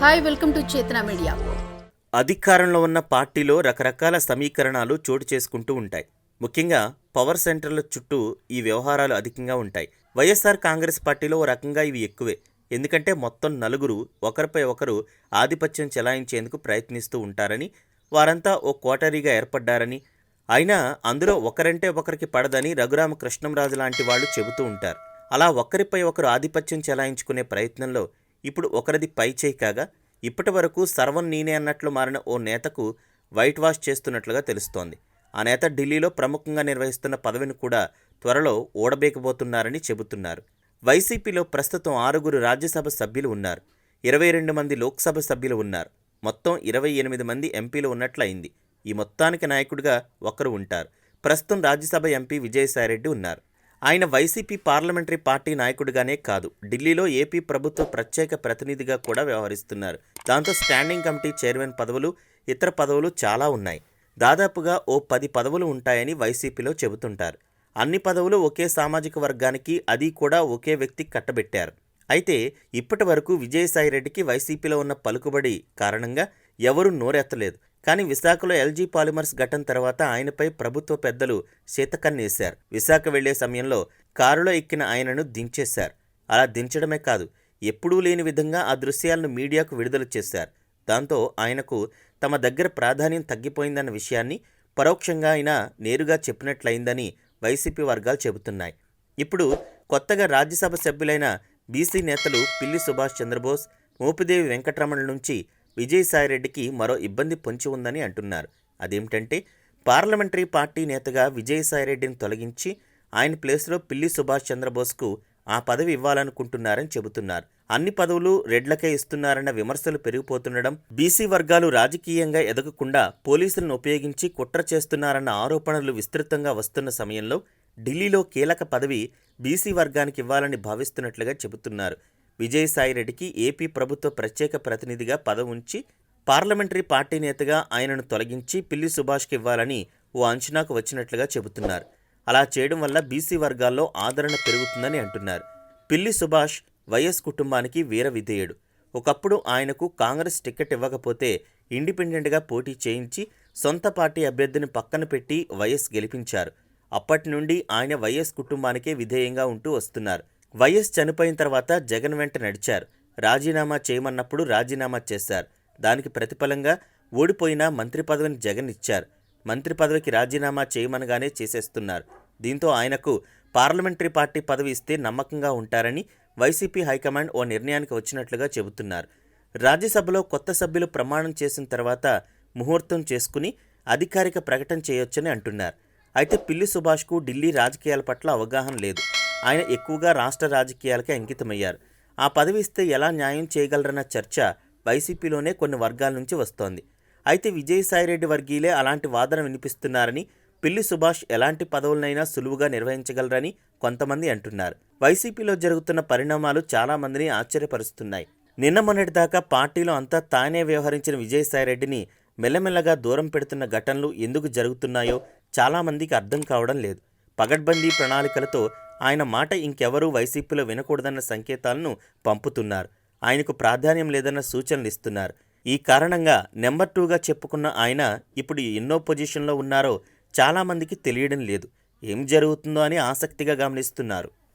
Hi welcome to Chetana media. అధికారంలో ఉన్న పార్టీలో రకరకాల సమీకరణాలు చోటు చేసుకుంటూ ఉంటాయి. ముఖ్యంగా పవర్ సెంటర్ల చుట్టూ ఈ వ్యవహారాలు అధికంగా ఉంటాయి. వైఎస్ఆర్ కాంగ్రెస్ పార్టీలో ఓ రకంగా ఇవి ఎక్కువే. ఎందుకంటే మొత్తం నలుగురు ఒకరిపై ఒకరు ఆధిపత్యం చెలాయించేందుకు ప్రయత్నిస్తూ ఉంటారని వారంతా ఓ కోటరీగా ఏర్పడ్డారని అయినా అందులో ఒకరంటే ఒకరికి పడదని రఘురామ కృష్ణంరాజు లాంటి వాళ్ళు చెబుతూ ఉంటారు. అలా ఒకరిపై ఒకరు ఆధిపత్యం చెలాయించుకునే ప్రయత్నంలో ఇప్పుడు ఒకరిది పై చేయి కాగా ఇప్పటి వరకు సర్వం నేనే అన్నట్లు మారిన ఓ నేతకు వైట్ వాష్ చేస్తున్నట్లుగా తెలుస్తోంది. ఆ నేత ఢిల్లీలో ప్రముఖంగా నిర్వహిస్తున్న పదవిని కూడా త్వరలో ఓడబేకబోతున్నారని చెబుతున్నారు. వైసీపీలో ప్రస్తుతం ఆరుగురు రాజ్యసభ సభ్యులు ఉన్నారు. ఇరవై రెండు మంది లోక్సభ సభ్యులు ఉన్నారు. మొత్తం ఇరవై ఎనిమిది మంది ఎంపీలు ఉన్నట్లయింది. ఈ మొత్తానికి నాయకుడిగా ఒకరు ఉంటారు. ప్రస్తుతం రాజ్యసభ ఎంపీ విజయసాయిరెడ్డి ఉన్నారు. ఆయన వైసీపీ పార్లమెంటరీ పార్టీ నాయకుడిగానే కాదు ఢిల్లీలో ఏపీ ప్రభుత్వ ప్రత్యేక ప్రతినిధిగా కూడా వ్యవహరిస్తున్నారు. దాంతో స్టాండింగ్ కమిటీ చైర్మన్ పదవులు ఇతర పదవులు చాలా ఉన్నాయి. దాదాపుగా ఓ పది పదవులు ఉంటాయని వైసీపీలో చెబుతుంటారు. అన్ని పదవులు ఒకే సామాజిక వర్గానికి అది కూడా ఒకే వ్యక్తికి కట్టబెట్టారు. అయితే ఇప్పటి వరకు విజయసాయిరెడ్డికి వైసీపీలో ఉన్న పలుకుబడి కారణంగా ఎవరూ నోరెత్తలేదు. కానీ విశాఖలో ఎల్జీ పాలిమర్స్ ఘటన తర్వాత ఆయనపై ప్రభుత్వ పెద్దలు శీతకన్నేశారు. విశాఖ వెళ్ళే సమయంలో కారులో ఎక్కిన ఆయనను దించేశారు. అలా దించడమే కాదు ఎప్పుడూ లేని విధంగా ఆ దృశ్యాలను మీడియాకు విడుదల చేశారు. దాంతో ఆయనకు తమ దగ్గర ప్రాధాన్యం తగ్గిపోయిందన్న విషయాన్ని పరోక్షంగా ఆయన నేరుగా చెప్పినట్లయిందని వైసీపీ వర్గాలు చెబుతున్నాయి. ఇప్పుడు కొత్తగా రాజ్యసభ సభ్యులైన బీసీ నేతలు పిల్లి సుభాష్ చంద్రబోస్ మోపిదేవి వెంకటరమణ నుంచి విజయసాయిరెడ్డికి మరో ఇబ్బంది పొంచి ఉందని అంటున్నారు. అదేమిటంటే పార్లమెంటరీ పార్టీ నేతగా విజయసాయిరెడ్డిని తొలగించి ఆయన ప్లేస్లో పిల్లి సుభాష్ చంద్రబోస్కు ఆ పదవి ఇవ్వాలనుకుంటున్నారని చెబుతున్నారు. అన్ని పదవులు రెడ్లకే ఇస్తున్నారన్న విమర్శలు పెరిగిపోతుండడం బీసీ వర్గాలు రాజకీయంగా ఎదగకుండా పోలీసులను ఉపయోగించి కుట్ర చేస్తున్నారన్న ఆరోపణలు విస్తృతంగా వస్తున్న సమయంలో ఢిల్లీలో కీలక పదవి బీసీ వర్గానికి ఇవ్వాలని భావిస్తున్నట్లుగా చెబుతున్నారు. విజయసాయిరెడ్డికి ఏపీ ప్రభుత్వ ప్రత్యేక ప్రతినిధిగా పదవి ఉంచి పార్లమెంటరీ పార్టీ నేతగా ఆయనను తొలగించి పిల్లి సుభాష్కి ఇవ్వాలని ఓ అంచనాకు వచ్చినట్లుగా చెబుతున్నారు. అలా చేయడం వల్ల బీసీ వర్గాల్లో ఆదరణ పెరుగుతుందని అంటున్నారు. పిల్లి సుభాష్ వైఎస్ కుటుంబానికి వీర విధేయుడు. ఒకప్పుడు ఆయనకు కాంగ్రెస్ టికెట్ ఇవ్వకపోతే ఇండిపెండెంట్గా పోటీ చేయించి సొంత పార్టీ అభ్యర్థిని పక్కన పెట్టి వైఎస్ గెలిపించారు. అప్పటి నుండి ఆయన వైఎస్ కుటుంబానికే విధేయంగా ఉంటూ వస్తున్నారు. వైఎస్ చనిపోయిన తర్వాత జగన్ వెంట నడిచారు. రాజీనామా చేయమన్నప్పుడు రాజీనామా చేశారు. దానికి ప్రతిఫలంగా ఓడిపోయిన మంత్రి పదవిని జగన్ ఇచ్చారు. మంత్రి పదవికి రాజీనామా చేయమనగానే చేసేస్తున్నారు. దీంతో ఆయనకు పార్లమెంటరీ పార్టీ పదవి ఇస్తే నమ్మకంగా ఉంటారని వైసీపీ హైకమాండ్ ఓ నిర్ణయానికి వచ్చినట్లుగా చెబుతున్నారు. రాజ్యసభలో కొత్త సభ్యులు ప్రమాణం చేసిన తర్వాత ముహూర్తం చేసుకుని అధికారిక ప్రకటన చేయొచ్చని అంటున్నారు. అయితే పిల్లి సుభాష్కు ఢిల్లీ రాజకీయాల పట్ల అవగాహన లేదు. ఆయన ఎక్కువగా రాష్ట్ర రాజకీయాలకే అంకితమయ్యారు. ఆ పదవి ఇస్తే ఎలా న్యాయం చేయగలరన్న చర్చ వైసీపీలోనే కొన్ని వర్గాల నుంచి వస్తోంది. అయితే విజయసాయిరెడ్డి వర్గీయులే అలాంటి వాదన వినిపిస్తున్నారని పిల్లి సుభాష్ ఎలాంటి పదవులనైనా సులువుగా నిర్వహించగలరని కొంతమంది అంటున్నారు. వైసీపీలో జరుగుతున్న పరిణామాలు చాలా మందిని ఆశ్చర్యపరుస్తున్నాయి. నిన్న మొన్నటిదాకా పార్టీలో అంతా తానే వ్యవహరించిన విజయసాయిరెడ్డిని మెల్లమెల్లగా దూరం పెడుతున్న ఘటనలు ఎందుకు జరుగుతున్నాయో చాలామందికి అర్థం కావడం లేదు. పగడ్బందీ ప్రణాళికలతో ఆయన మాట ఇంకెవరూ వైసీపీలో వినకూడదన్న సంకేతాలను పంపుతున్నారు. ఆయనకు ప్రాధాన్యం లేదన్న సూచనలు ఇస్తున్నారు. ఈ కారణంగా నెంబర్ టూగా చెప్పుకున్న ఆయన ఇప్పుడు ఎన్నో పొజిషన్లో ఉన్నారో చాలామందికి తెలియడం లేదు. ఏం జరుగుతుందో అని ఆసక్తిగా గమనిస్తున్నారు.